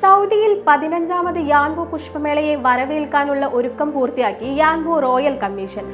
സൗദിയിൽ പതിനഞ്ചാമത് യാൻബു പുഷ്പമേളയെ വരവേൽക്കാനുള്ള ഒരുക്കം പൂർത്തിയാക്കി യാൻബു റോയൽ കമ്മീഷൻ.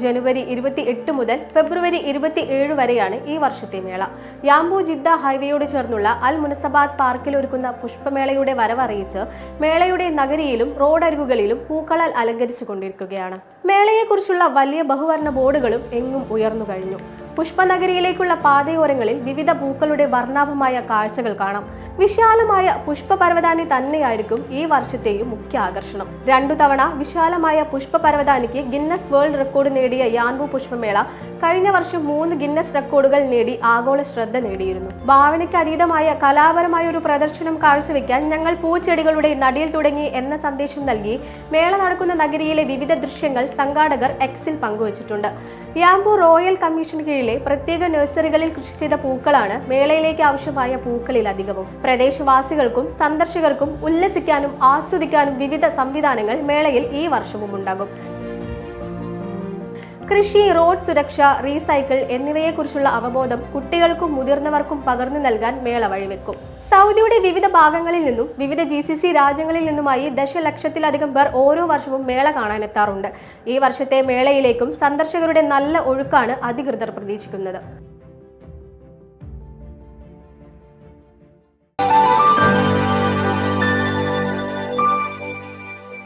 ജനുവരി ഇരുപത്തി എട്ട് മുതൽ ഫെബ്രുവരി ഇരുപത്തി ഏഴ് വരെയാണ് ഈ വർഷത്തെ മേള. യാംബു ജിദ്ദ ഹൈവേയോട് ചേർന്നുള്ള അൽ മുനസബാദ് പാർക്കിൽ ഒരുക്കുന്ന പുഷ്പമേളയുടെ വരവറിയിച്ച് മേളയുടെ നഗരിയിലും റോഡരികുകളിലും പൂക്കളാൽ അലങ്കരിച്ചു കൊണ്ടിരിക്കുകയാണ് മേളയെക്കുറിച്ചുള്ള വലിയ ബഹുവർണ ബോർഡുകളും എങ്ങും ഉയർന്നു കഴിഞ്ഞു. പുഷ്പനഗരിയിലേക്കുള്ള പാതയോരങ്ങളിൽ വിവിധ പൂക്കളുടെ വർണാഭമായ കാഴ്ചകൾ കാണാം. വിശാലമായ പുഷ്പപർവതാനി തന്നെയായിരിക്കും ഈ വർഷത്തെയും മുഖ്യ ആകർഷണം. രണ്ടു തവണ വിശാലമായ പുഷ്പപർവതാനിക്ക് ഗിന്നസ് വേൾഡ് റെക്കോർഡ് നേടിയ യാൻബു പുഷ്പമേള കഴിഞ്ഞ വർഷം മൂന്ന് ഗിന്നസ് റെക്കോർഡുകൾ നേടി ആഗോള ശ്രദ്ധ നേടിയിരുന്നു. ഭാവനയ്ക്ക് അതീതമായ കലാപരമായ ഒരു പ്രദർശനം കാഴ്ചവെക്കാൻ ഞങ്ങൾ പൂച്ചെടികളുടെ നടിയിൽ തുടങ്ങി എന്ന സന്ദേശം നൽകി മേള നടക്കുന്ന നഗരിയിലെ വിവിധ ദൃശ്യങ്ങൾ സംഘാടകർ എക്സിൽ പങ്കുവച്ചിട്ടുണ്ട്. യാംബു റോയൽ കമ്മീഷൻ കീഴിലെ പ്രത്യേക നഴ്സറികളിൽ കൃഷി ചെയ്ത പൂക്കളാണ് മേളയിലേക്ക് ആവശ്യമായ പൂക്കളിൽ അധികവും. പ്രദേശവാസികൾക്കും സന്ദർശകർക്കും ഉല്ലസിക്കാനും ആസ്വദിക്കാനും വിവിധ സംവിധാനങ്ങൾ മേളയിൽ ഈ വർഷവും ഉണ്ടാകും. കൃഷി റോഡ് സുരക്ഷ റീസൈക്കിൾ എന്നിവയെക്കുറിച്ചുള്ള അവബോധം കുട്ടികൾക്കും മുതിർന്നവർക്കും പകർന്നു നൽകാൻ മേള വഴിവെക്കും. സൗദിയുടെ വിവിധ ഭാഗങ്ങളിൽ നിന്നും വിവിധ ജി സി സി രാജ്യങ്ങളിൽ നിന്നുമായി ദശലക്ഷത്തിലധികം പേർ ഓരോ വർഷവും മേള കാണാനെത്താറുണ്ട്. ഈ വർഷത്തെ മേളയിലേക്കും സന്ദർശകരുടെ നല്ല ഒഴുക്കാണ് അധികൃതർ പ്രതീക്ഷിക്കുന്നത്.